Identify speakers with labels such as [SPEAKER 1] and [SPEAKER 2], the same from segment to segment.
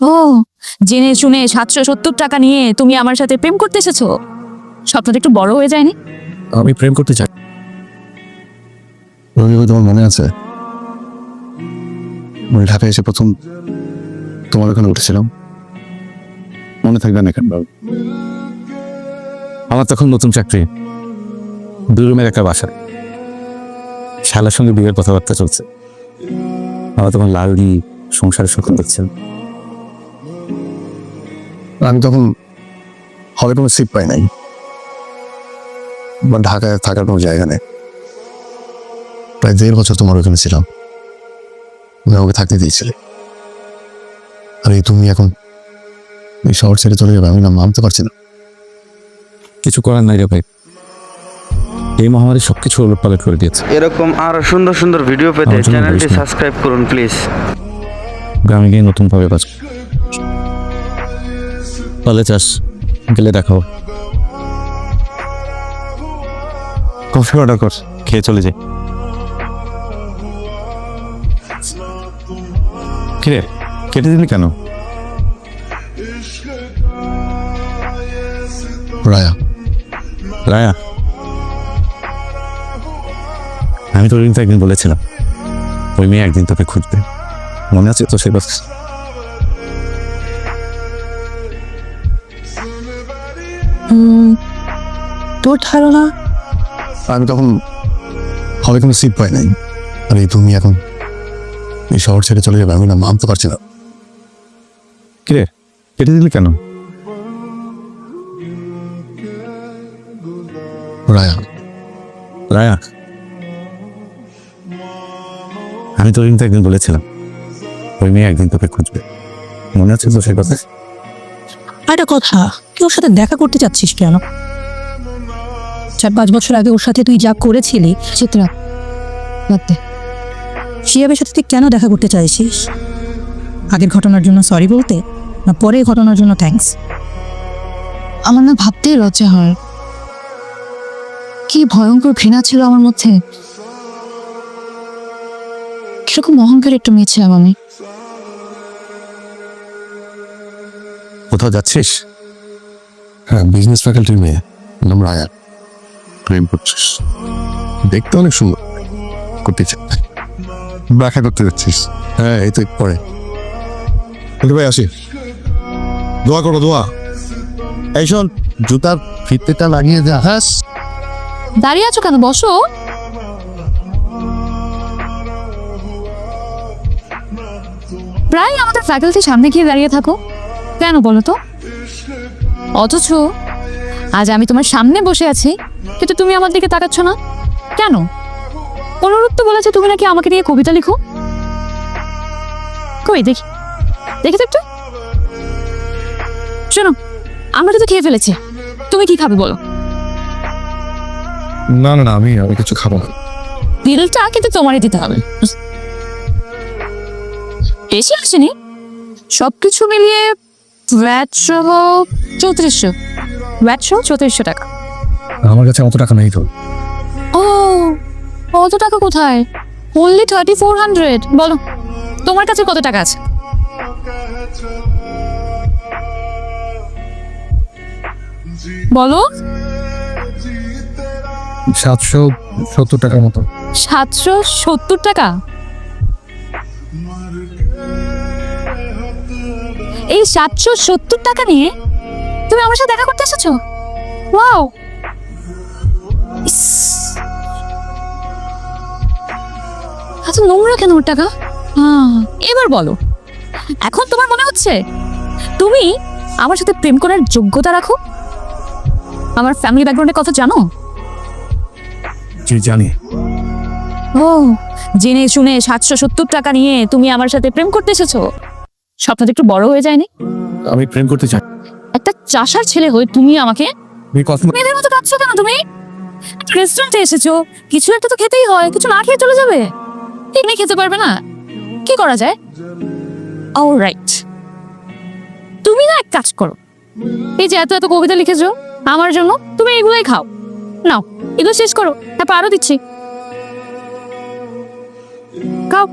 [SPEAKER 1] ও জেনে শুনে সাতশো সত্তর টাকা নিয়ে তুমি আমার সাথে প্রেম করতে এসেছ? স্বপ্নটা একটু বড় হয়ে যায়নি?
[SPEAKER 2] আমি প্রেম করতে চাই। তোমার মনে আছে? আমি ঢাকায় এসে প্রথম তোমার ওখানে উঠেছিলাম। মনে থাকবে না কেন আমার তখন নতুন চাকরি। দুই রুমের একটা বাসা। শালার সঙ্গে বিয়ের কথাবার্তা চলছে। আমার তখন লালদি সংসারের সুখ দেখছিলাম আমি তখন হবে কোনো সিট পাই নাই। বা ঢাকায় থাকার কোনো জায়গা নেই। প্রায় দেড় বছর তোমার ওখানে ছিলাম। তুমি আমাকে থাকতে দিয়েছিলে। আর এই তুমি এখন এই শহর ছেড়ে চলে যাবে আমি না মানতে পারছি না। কিছু করার নাই রে ভাই। এই মহামারী সবকিছু পালট করে দিয়েছে।
[SPEAKER 3] এরকম আরও সুন্দর সুন্দর ভিডিও পেতে চ্যানেলটি সাবস্ক্রাইব করুন প্লিজ
[SPEAKER 2] গ্রামে গিয়ে নতুন ভাবে বাঁচব। পালে চাস গেলে দেখাও কফি অর্ডার কর খেয়ে চলে যাই। কিরে কেটে দিলি কেন? রায়া। রায়া? আমি তোর কিন্তু একদিন বলেছিলাম ওই মেয়ে একদিন তোকে খুঁজবে। মনে আছে তো সেই
[SPEAKER 1] তোর ধারণা?
[SPEAKER 2] আমি তখন হবে কোনো সিট পাই নাই। আর এই তুমি এখন এই শহর ছেড়ে চলে যাবে আমি না মানতে পারছি না। কিরে কেটে দিলি কেন? রায়া। রায়া? আমি তোর কিন্তু একদিন বলেছিলাম। ওই মেয়ে একদিন তোকে খুঁজবে। মনে আছে তো সে কথা?
[SPEAKER 4] একটা কথা। তুই ওর সাথে দেখা করতে চাচ্ছিস কেন? চার পাঁচ বছর আগে ওর সাথে তুই যা করেছিলি
[SPEAKER 1] চিত্রা বাদ
[SPEAKER 4] শিয়াবের সাথে তুই কেন দেখা করতে চাইছিস? আগের ঘটনার জন্য সরি বলতে না পরের ঘটনার জন্য থ্যাঙ্কস
[SPEAKER 1] আমার না ভাবতেই লজ্জা হয়। কি ভয়ঙ্কর ঘৃণা ছিল আমার মধ্যে। কীরকম অহংকার একটু মেয়ে ছিলাম আমি।
[SPEAKER 2] কোথাও যাচ্ছিস? হ্যাঁ বিজনেস ফ্যাকাল্টির মেয়ে নাম রায়া প্রেম করছিস। দেখতে অনেক সুন্দর। করতে দেখা করতে যাচ্ছিস। হ্যাঁ এই তো পরে। ভাই আসি। দোয়া করো দোয়া। এই শোন জুতার ফিতেটা লাগিয়ে যা হ্যাঁ?
[SPEAKER 1] দাঁড়িয়ে আছো কেন? বসো। প্রায় আমাদের ফ্যাকাল্টির সামনে গিয়ে দাঁড়িয়ে থাকো। কেন বলো তো? অথচ আজ আমি তোমার সামনে বসে আছি কিন্তু তুমি আমার দিকে তাকাচ্ছ না। কেন? অনুরূপ তো বলেছে তুমি নাকি আমাকে নিয়ে কবিতা লিখো। কই দেখি। দেখি তো একটু। শোনো আমরা তো খেয়ে ফেলেছি। তুমি কি খাবে বলো?
[SPEAKER 2] না না না আমি আমি কিছু খাব না।
[SPEAKER 1] বিলটা কিন্তু তোমারই দিতে হবে। বেশি আসেনি? সবকিছু মিলিয়ে ভ্যাট সহ চৌত্রিশশো। ভ্যাট সহ চৌত্রিশশো টাকা।
[SPEAKER 2] আমার কাছে অত টাকা নেই তো।
[SPEAKER 1] ও কত টাকা কোথায়? অনলি থার্টি ফোর হান্ড্রেড বলো তোমার কাছে কত টাকা আছে? বলো।
[SPEAKER 2] সাতশো সত্তর টাকার মতো।
[SPEAKER 1] সাতশো সত্তর টাকা? এই সাতশো সত্তর টাকা নিয়ে তুমি আমার সাথে দেখা করতে এসেছ? ওয়াও! এত নোংরা কেন ওর টাকা? হ্যাঁ, এবার বলো। এখন তোমার মনে হচ্ছে তুমি আমার সাথে প্রেম করার যোগ্যতা রাখো? আমার ফ্যামিলি ব্যাকগ্রাউন্ডের কথা জানো?
[SPEAKER 2] জি জানি।
[SPEAKER 1] ও জেনে শুনে সাতশো সত্তর টাকা নিয়ে তুমি আমার সাথে প্রেম করতে এসেছ? স্বপ্নটা একটু বড় হয়ে যায়নি?
[SPEAKER 2] আমি প্রেম করতে চাই।
[SPEAKER 1] একটা চাষার ছেলে হয়ে তুমি আমাকে মেয়েদের মতো কাঁদছো কেন তুমি? রেস্টুরেন্টে এসেছ কিছু একটা তো খেতেই হয় কিছু না খেয়ে চলে যাবে। পিকনিক খেতে পারবে না। কি করা যায়? ও রাইট তুমি না এক কাজ করো। এই যে এত এত কবিতা লিখেছো আমার জন্য তুমি এগুলোই খাও। নাও এগুলো শেষ করো তারপর আরও দিচ্ছি। খাও।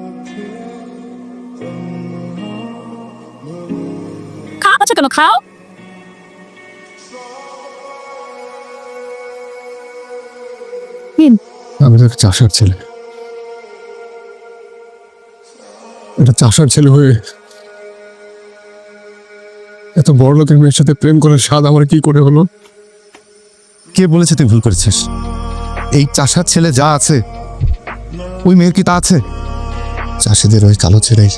[SPEAKER 5] কেন খাও
[SPEAKER 2] আমি তো একটা চাষার ছেলে। একটা চাষার ছেলে হয়ে এত বড় লোকের মেয়ের সাথে প্রেম করার স্বাদ আমার কি করে হলো?
[SPEAKER 6] কে বলেছে তুই ভুল করেছিস? এই চাষার ছেলে যা আছে ওই মেয়ের কি তা আছে?
[SPEAKER 2] চাষিদের ওই কালো ছেলেই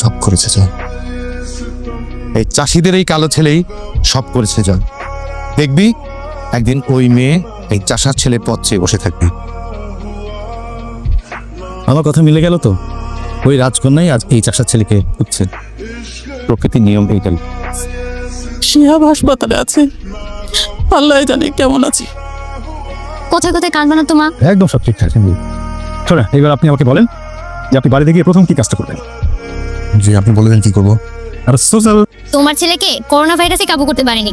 [SPEAKER 2] সব করেছে চল।
[SPEAKER 6] এই চাষিদের এই কালো ছেলেই সব করেছে জন দেখবি একদিন ওই মেয়ে এই চাষার ছেলে পথ চেয়ে বসে থাকবে। আমার কথা মিলে গেল তো? ওই রাজকন্যাই আজ এই চাষার ছেলেকে খুঁজছে। প্রকৃতির নিয়ম এইটাই।
[SPEAKER 7] শিহাব হাসপাতালে আছে। আল্লাহ জানে কেমন আছে।
[SPEAKER 5] কোথায় কোথায় কাঁদবে না তো মা
[SPEAKER 8] একদম সব ঠিকঠাক শোনা এবার আপনি আমাকে বলেন যে আপনি বাড়িতে গিয়ে প্রথম কি কাজটা করবেন?
[SPEAKER 2] জি আপনি বলে দেন কি করব?
[SPEAKER 8] আর সোশ্যাল
[SPEAKER 9] তোমার ছেলেকে করোনা ভাইরাসে কাবু করতে পারেনি।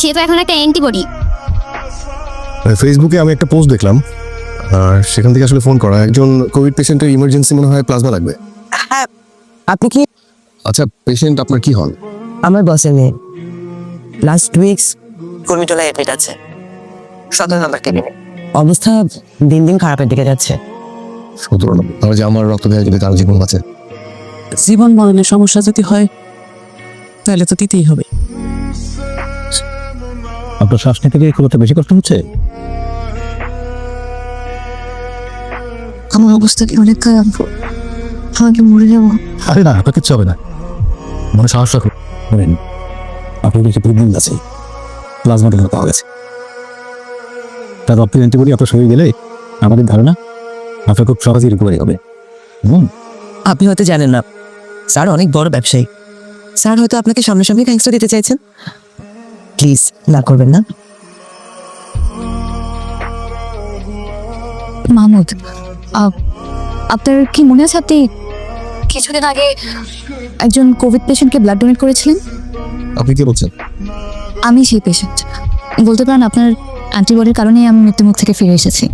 [SPEAKER 9] সে তো এখন একটা অ্যান্টিবডি।
[SPEAKER 2] ফেসবুকে আমি একটা পোস্ট দেখলাম। আর সেখান থেকে আসলে ফোন করা। একজন কোভিড পেশেন্টের ইমার্জেন্সি মনে হয় প্লাজমা লাগবে।
[SPEAKER 10] হ্যাঁ আপনি কি?
[SPEAKER 2] আচ্ছা পেশেন্ট আপনার কি হন?
[SPEAKER 10] আমার বসের মেয়ে। লাস্ট উইকস কর্মীটোলা এডমিট আছে। সতেরো নম্বর কেবিনে অবস্থা দিন দিন খারাপের দিকে যাচ্ছে।
[SPEAKER 2] সতেরো নম্বর। তাহলে যে আমার রক্ত দেওয়া যদি তার জীবন বাঁচে।
[SPEAKER 7] জীবন মরণের সমস্যা যদি হয় তাহলে তো দিতেই হবে।
[SPEAKER 8] আপনার শ্বাস নিতে গিয়ে খুব একটা বেশি কষ্ট হচ্ছে?
[SPEAKER 5] আমার অবস্থা কি অনেক খারাপ? আমাকে মরে যাব।
[SPEAKER 8] আরে না আপনার কিচ্ছু হবে না। মনে সাহস রাখুন। বলেন আপনার কিছু প্রেগনেন্ট আছে। প্লাজমা ডোনার পাওয়া গেছে। তার রক্তের অ্যান্টিবডি আপনার শরীরে গেলে আমাদের ধারণা আপনার খুব সহজেই রিকভারি হবে। হুম।
[SPEAKER 10] আপনি হয়তো জানেন না স্যার অনেক বড় ব্যবসায়ী। স্যার হয়তো আপনাকে সামনাসামনি থ্যাঙ্কস দিতে চাইছেন। প্লিজ না করবেন না।
[SPEAKER 5] মাহমুদ আহ, আপনার কি মনে আছে আপনি কিছুদিন আগে একজন কোভিড পেশেন্টকে ব্লাড ডোনেট করেছিলেন?
[SPEAKER 2] আপনি কি বলছেন?
[SPEAKER 5] আমি সেই পেশেন্ট বলতে পারেন আপনার অ্যান্টিবডির কারণেই আমি মৃত্যুমুখ থেকে ফিরে এসেছি।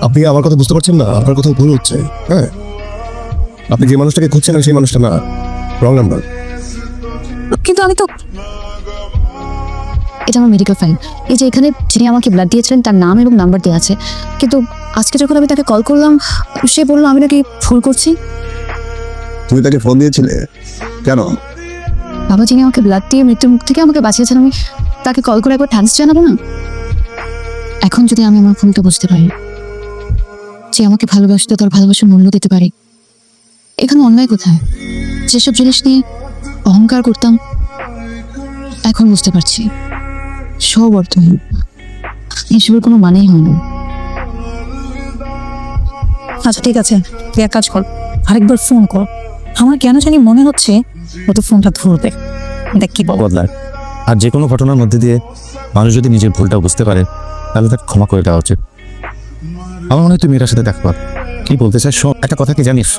[SPEAKER 2] আপনি আমার কথা বুঝতে পারছেন না আপনার কথা ভুল হচ্ছে হ্যাঁ? আপনি যে মানুষটাকে খুঁজছেন সেই মানুষটা না। রং নাম্বার
[SPEAKER 5] কিন্তু আমি তো এটা আমার মেডিকেল ফাইল এই যে এখানে যিনি আমাকে ব্লাড দিয়েছিলেন তার নাম এবং নাম্বার দেওয়া আছে। কিন্তু আজকে যখন আমি তাকে কল করলাম সে বলল আমি নাকি ভুল করছি?
[SPEAKER 2] তুমি তাকে ফোন দিয়েছিলে? কেন?
[SPEAKER 5] বাবা যিনি আমাকে ব্লাড দিয়ে মৃত্যুর মুখ থেকে আমাকে বাঁচিয়েছেন আমি তাকে কল করে একবার থ্যাঙ্কস জানাব না? এখন যদি আমি আমার ভুলটা বুঝতে পারি যে আমাকে ভালোবাসতে তার ভালোবাসার মূল্য দিতে পারি এখানে অন্যায় কোথায়? যেসব জিনিস নিয়ে অহংকার করতাম এখন বুঝতে পারছি। সব অর্থহীন এসবের কোনো মানেই হয় না।
[SPEAKER 4] আচ্ছা ঠিক আছে। তুই এক কাজ কর। আরেকবার ফোন কর। আমার কেন জানি মনে হচ্ছে ও তো ফোনটা ধরবে। দেখ কি বল।
[SPEAKER 6] বদলায়। আর যে কোনো ঘটনার মধ্যে দিয়ে মানুষ যদি নিজের ভুলটা বুঝতে পারে তাহলে তাকে ক্ষমা করে দেওয়া উচিত। আমার মনে হয় তুই মেয়েটার সাথে দেখা কি বলতে চাই শোন একটা কথা কি জানিস?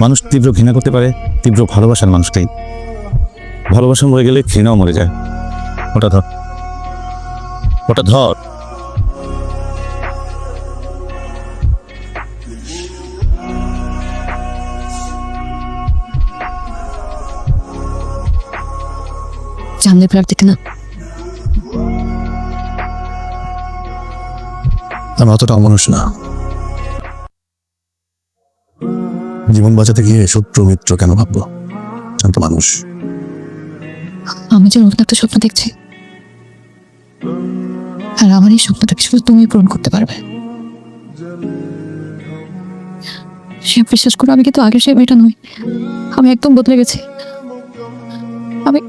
[SPEAKER 6] মানুষ তীব্র ঘৃণা করতে পারে তীব্র ভালোবাসার মানুষটাই। ভালোবাসা মরে গেলে ঘৃণাও মরে যায়। ওটা ধর। ওটা ধর।
[SPEAKER 5] থেকে না
[SPEAKER 2] আমি অতটা অমানুষ না। জীবন বাঁচাতে গিয়ে শত্রু মিত্র কেন ভাববো? শান্ত মানুষ।
[SPEAKER 5] আমি যে নতুন একটা স্বপ্ন দেখছি। আর আমার এই স্বপ্নটাকে শুধু তুমি পূরণ করতে পারবে? সে বিশ্বাস করো, আমি কিন্তু আগের সে মেয়েটা নই। আমি একদম বদলে গেছি। আমি